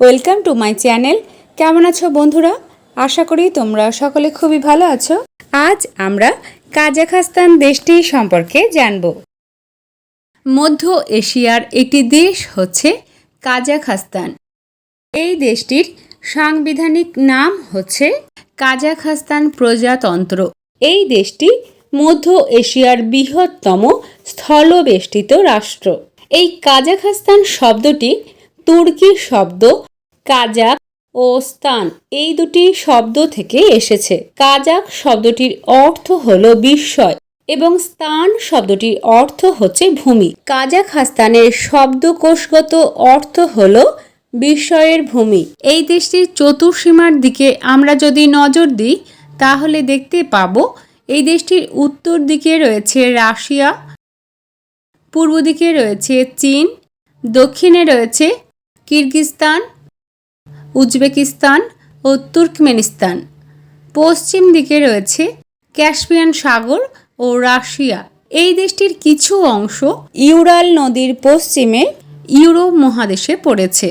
Welcome to my channel. কেমন আছো বন্ধুরা? আশা করি তোমরা সকলে খুবই ভালো আছো। আজ আমরা কাজাখাস্তান দেশটি সম্পর্কে জানব। মধ্য এশিয়ার একটি দেশ হচ্ছে কাজাখাস্তান। এই দেশটির সাংবিধানিক নাম হচ্ছে কাজাখাস্তান প্রজাতন্ত্র। এই দেশটি মধ্য এশিয়ার বৃহত্তম স্থলবেষ্টিত রাষ্ট্র। এই কাজাখাস্তান শব্দটি তুর্কি শব্দ কাজাক ও স্তান এই দুটি শব্দ থেকে এসেছে। কাজাক শব্দটির অর্থ হল বিস্ময় এবং স্তান শব্দটির অর্থ হচ্ছে ভূমি। কাজাখস্তানের শব্দকোষগত অর্থ হল বিস্ময়ের ভূমি। এই দেশটির চতুর্সীমার দিকে আমরা যদি নজর দিই, তাহলে দেখতে পাবো এই দেশটির উত্তর দিকে রয়েছে রাশিয়া, পূর্ব দিকে রয়েছে চীন, দক্ষিণে রয়েছে কিরগিস্তান উজবেকিস্তান ও তুর্কমেনিস্তান। পশ্চিম দিকে রয়েছে ক্যাসপিয়ান সাগর ও রাশিয়া। এই দেশটির কিছু অংশ ইউরাল নদীর পশ্চিমে ইউরোপ মহাদেশে পড়েছে।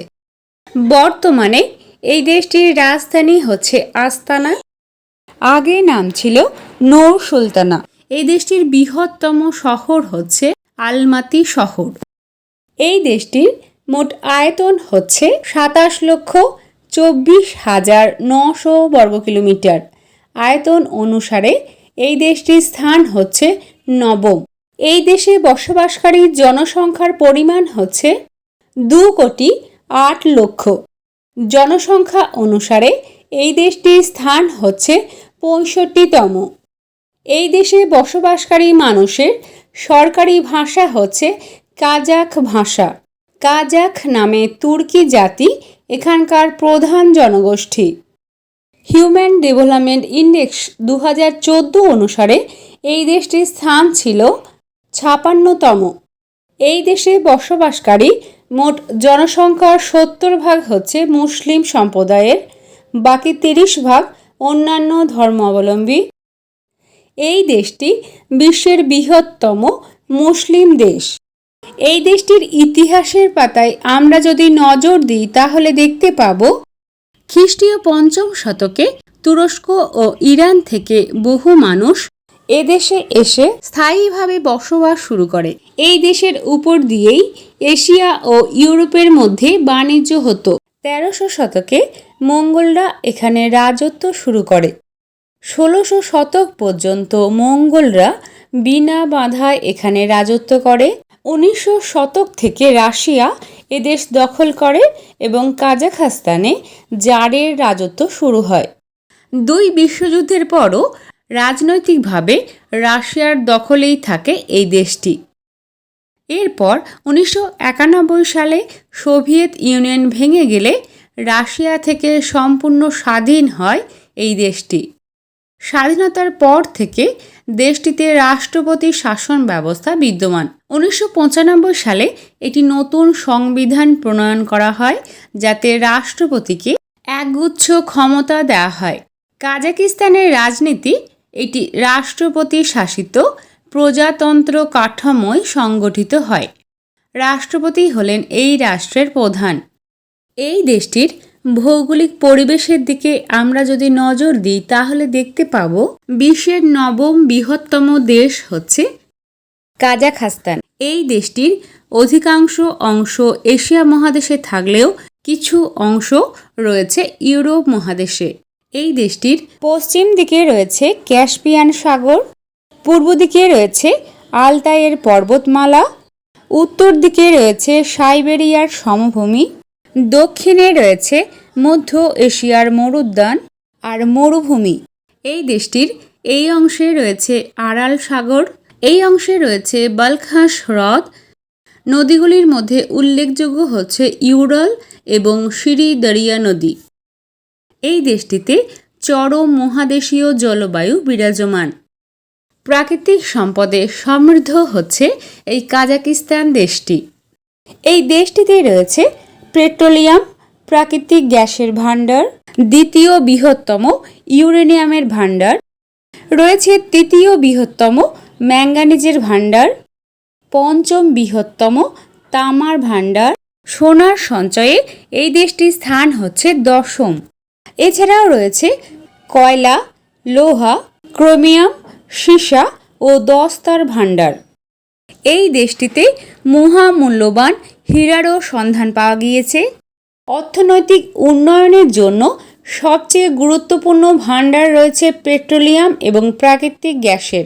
বর্তমানে এই দেশটির রাজধানী হচ্ছে আস্তানা। আগে নাম ছিল নৌ সুলতানা। এই দেশটির বৃহত্তম শহর হচ্ছে আলমাতি শহর। এই দেশটির মোট আয়তন হচ্ছে সাতাশ লক্ষ চব্বিশ হাজার নশো বর্গ কিলোমিটার আয়তন অনুসারে এই দেশটির স্থান হচ্ছে নবম। এই দেশে বসবাসকারী জনসংখ্যার পরিমাণ হচ্ছে দু কোটি আট লক্ষ। জনসংখ্যা অনুসারে এই দেশটির স্থান হচ্ছে পঁয়ষট্টিতম। এই দেশে বসবাসকারী মানুষের সরকারি ভাষা হচ্ছে কাজাক ভাষা। কাজাখ নামে তুর্কি জাতি, এখানকার প্রধান জনগোষ্ঠী। হিউম্যান ডেভেলপমেন্ট ইন্ডেক্স দু হাজার চোদ্দ অনুসারে এই দেশটির স্থান ছিল ছাপান্নতম। এই দেশে বসবাসকারী মোট জনসংখ্যার সত্তর ভাগ হচ্ছে মুসলিম সম্প্রদায়ের, বাকি তিরিশ ভাগ অন্যান্য ধর্মাবলম্বী। এই দেশটি বিশ্বের বৃহত্তম মুসলিম দেশ। এই দেশটির ইতিহাসের পাতায় আমরা যদি নজর দিই, তাহলে দেখতে পাব খ্রিস্টীয় পঞ্চম শতকে তুরস্ক ও ইরান থেকে বহু মানুষ এদেশে এসে স্থায়ীভাবে বসবাস শুরু করে। এই দেশের উপর দিয়েই এশিয়া ও ইউরোপের মধ্যে বাণিজ্য হতো। তেরোশো শতকে মঙ্গলরা এখানে রাজত্ব শুরু করে। ষোলোশো শতক পর্যন্ত মঙ্গলরা বিনা বাধায় এখানে রাজত্ব করে। উনিশশো শতক থেকে রাশিয়া এদেশ দখল করে এবং কাজাখাস্তানে জারের রাজত্ব শুরু হয়। দুই বিশ্বযুদ্ধের পরও রাজনৈতিকভাবে রাশিয়ার দখলেই থাকে এই দেশটি। এরপর উনিশশো একানব্বই সালে সোভিয়েত ইউনিয়ন ভেঙে গেলে রাশিয়া থেকে সম্পূর্ণ স্বাধীন হয় এই দেশটি। স্বাধীনতার পর থেকে দেশটিতে রাষ্ট্রপতি শাসন ব্যবস্থা বিদ্যমান। উনিশশো পঁচানব্বই সালে একটি নতুন সংবিধান প্রণয়ন করা হয়, যাতে রাষ্ট্রপতিকে একগুচ্ছ ক্ষমতা দেওয়া হয়। কাজাকিস্তানের রাজনীতি এটি রাষ্ট্রপতি শাসিত প্রজাতন্ত্র কাঠামোয় সংগঠিত হয়। রাষ্ট্রপতি হলেন এই রাষ্ট্রের প্রধান। এই দেশটির ভৌগোলিক পরিবেশের দিকে আমরা যদি নজর দিই, তাহলে দেখতে পাব বিশ্বের নবম বৃহত্তম দেশ হচ্ছে কাজাখাস্তান। এই দেশটির অধিকাংশ অংশ এশিয়া মহাদেশে থাকলেও কিছু অংশ রয়েছে ইউরোপ মহাদেশে। এই দেশটির পশ্চিম দিকে রয়েছে ক্যাসপিয়ান সাগর, পূর্ব দিকে রয়েছে আলতাইয়ের পর্বতমালা, উত্তর দিকে রয়েছে সাইবেরিয়ার সমভূমি। দক্ষিণে রয়েছে মধ্য এশিয়ার মরুদ্যান আর মরুভূমি। এই দেশটির এই অংশে রয়েছে আড়াল সাগর, এই অংশে রয়েছে বালখাস হ্রদ। নদীগুলির মধ্যে উল্লেখযোগ্য হচ্ছে ইউরাল এবং সিরি দরিয়া নদী। এই দেশটিতে চরম মহাদেশীয় জলবায়ু বিরাজমান। প্রাকৃতিক সম্পদে সমৃদ্ধ হচ্ছে এই কাজাকিস্তান দেশটি। এই দেশটিতে রয়েছে পেট্রোলিয়াম, প্রাকৃতিক গ্যাসের ভাণ্ডার, দ্বিতীয় বৃহত্তম ইউরেনিয়ামের ভাণ্ডার, রয়েছে তৃতীয় বৃহত্তম ম্যাঙ্গানিজের ভাণ্ডার, পঞ্চম বৃহত্তম তামার ভাণ্ডার, সোনার সঞ্চয়ে এই দেশটির স্থান হচ্ছে দশম। এছাড়াও রয়েছে কয়লা, লোহা, ক্রোমিয়াম, সীসা ও দস্তার ভাণ্ডার। এই দেশটিতে মহামূল্যবান হীরারও সন্ধান পাওয়া গিয়েছে। অর্থনৈতিক উন্নয়নের জন্য সবচেয়ে গুরুত্বপূর্ণ ভাণ্ডার রয়েছে পেট্রোলিয়াম এবং প্রাকৃতিক গ্যাসের।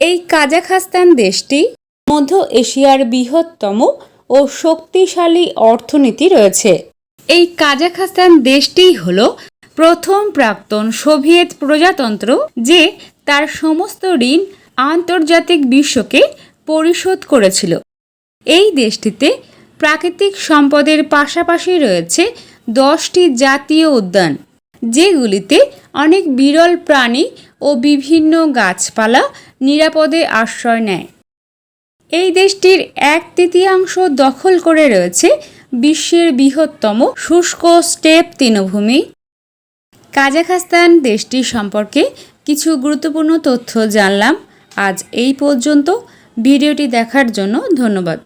এই কাজাখাস্তান দেশটি মধ্য এশিয়ার বৃহত্তম ও শক্তিশালী অর্থনীতি রয়েছে। এই কাজাখাস্তান দেশটিই হল প্রথম প্রাক্তন সোভিয়েত প্রজাতন্ত্র, যে তার সমস্ত ঋণ আন্তর্জাতিক বিশ্বকে পরিশোধ করেছিল। এই দেশটিতে প্রাকৃতিক সম্পদের পাশাপাশি রয়েছে দশটি জাতীয় উদ্যান, যেগুলিতে অনেক বিরল প্রাণী ও বিভিন্ন গাছপালা নিরাপদে আশ্রয় নেয়। এই দেশটির এক তৃতীয়াংশ দখল করে রয়েছে বিশ্বের বৃহত্তম শুষ্ক স্টেপ তৃণভূমি। কাজাখাস্তান দেশটি সম্পর্কে কিছু গুরুত্বপূর্ণ তথ্য জানলাম। আজ এই পর্যন্ত। ভিডিওটি দেখার জন্য ধন্যবাদ।